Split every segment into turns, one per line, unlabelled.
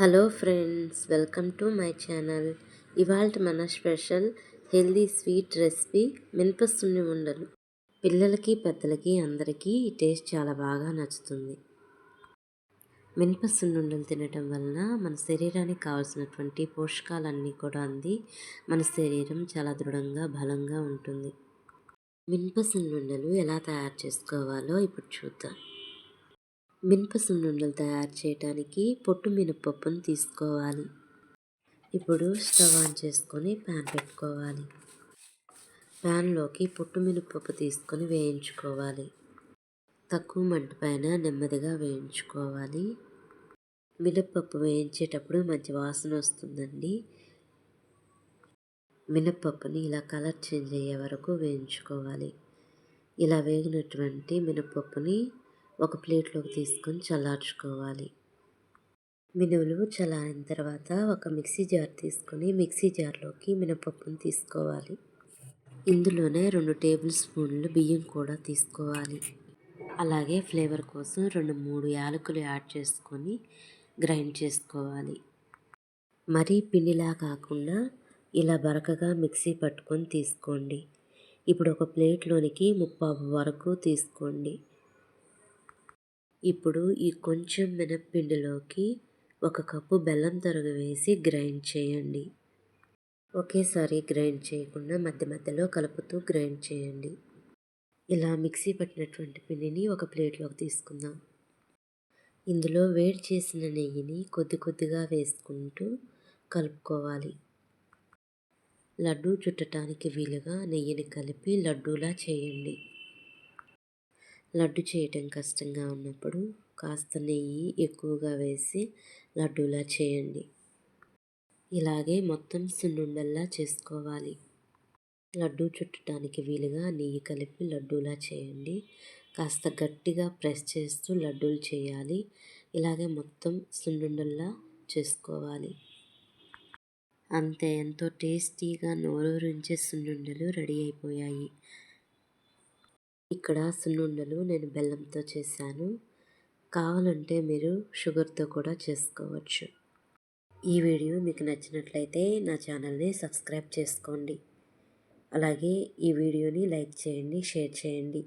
Hello friends welcome to my channel. ఇవాళ మన special healthy sweet recipe మినపసున్ని ఉండలు. పిల్లలకి పెద్దలకి అందరికీ ఈ టేస్ట్ చాలా బాగా నచ్చుతుంది. ఉండలు తినటం వలన మన శరీరానికి కావాల్సినటువంటి పోషకాలన్నీ కూడా అంది. మన శరీరం చాలా దృఢంగా బలంగా ఉంటుంది. ఉండలు ఎలా తయారు చేసుకోవాలో ఇప్పుడు చూద్దాం. మినపసున్నుండలు తయారు చేయడానికి పొట్టు మినపప్పును తీసుకోవాలి. ఇప్పుడు స్టవ్ ఆన్ చేసుకొని ప్యాన్ పెట్టుకోవాలి. ప్యాన్లోకి పొట్టు మినపప్పు తీసుకొని వేయించుకోవాలి. తక్కువ మంట పైన నెమ్మదిగా వేయించుకోవాలి. మినప్పప్పు వేయించేటప్పుడు మంచి వాసన వస్తుందండి. మినప్పప్పుని ఇలా కలర్ చేంజ్ అయ్యే వరకు వేయించుకోవాలి. ఇలా వేగినటువంటి మినప్పప్పుని ఒక ప్లేట్లోకి తీసుకొని చల్లార్చుకోవాలి. మినువులు చల్లారిన తర్వాత ఒక మిక్సీ జార్ తీసుకొని మిక్సీ జార్లోకి మినపప్పును తీసుకోవాలి. ఇందులోనే రెండు టేబుల్ స్పూన్లు బియ్యం కూడా తీసుకోవాలి. అలాగే ఫ్లేవర్ కోసం రెండు మూడు యాలకులు యాడ్ చేసుకొని గ్రైండ్ చేసుకోవాలి. మరీ పిండిలా కాకుండా ఇలా బరకగా మిక్సీ పట్టుకొని తీసుకోండి. ఇప్పుడు ఒక ప్లేట్లోనికి ముప్పావు వరకు తీసుకోండి. ఇప్పుడు ఈ కొంచెం మినప్పిండిలోకి ఒక కప్పు బెల్లం తరుగు వేసి గ్రైండ్ చేయండి. ఒకేసారి గ్రైండ్ చేయకుండా మధ్య మధ్యలో కలుపుతూ గ్రైండ్ చేయండి. ఇలా మిక్సీ పట్టినటువంటి పిండిని ఒక ప్లేట్లోకి తీసుకుందాం. ఇందులో వేడి చేసిన నెయ్యిని కొద్ది కొద్దిగా వేసుకుంటూ కలుపుకోవాలి. లడ్డూ చుట్టడానికి వీలుగా నెయ్యిని కలిపి లడ్డూలా చేయండి. లడ్డు చేయటం కష్టంగా ఉన్నప్పుడు కాస్త నెయ్యి ఎక్కువగా వేసి లడ్డూలా చేయండి. ఇలాగే మొత్తం సున్నుండల్లా చేసుకోవాలి. లడ్డు చుట్టడానికి వీలుగా నెయ్యి కలిపి లడ్డూలా చేయండి. కాస్త గట్టిగా ప్రెస్ చేస్తూ లడ్డూలు చేయాలి. ఇలాగే మొత్తం సున్నుండల్లా చేసుకోవాలి. అంతే ఎంతో టేస్టీగా నోరూరించే సున్నుండలు రెడీ అయిపోయాయి. ఇక్కడ సున్నుండలు నేను బెల్లంతో చేశాను. కావాలంటే మీరు షుగర్తో కూడా చేసుకోవచ్చు. ఈ వీడియో మీకు నచ్చినట్లయితే నా ఛానల్ని సబ్స్క్రైబ్ చేసుకోండి. అలాగే ఈ వీడియోని లైక్ చేయండి షేర్ చేయండి.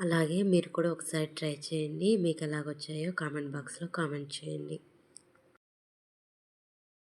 అలాగే మీరు కూడా ఒకసారి ట్రై చేయండి. మీకు ఎలాగొచ్చాయో కామెంట్ బాక్స్లో కామెంట్ చేయండి.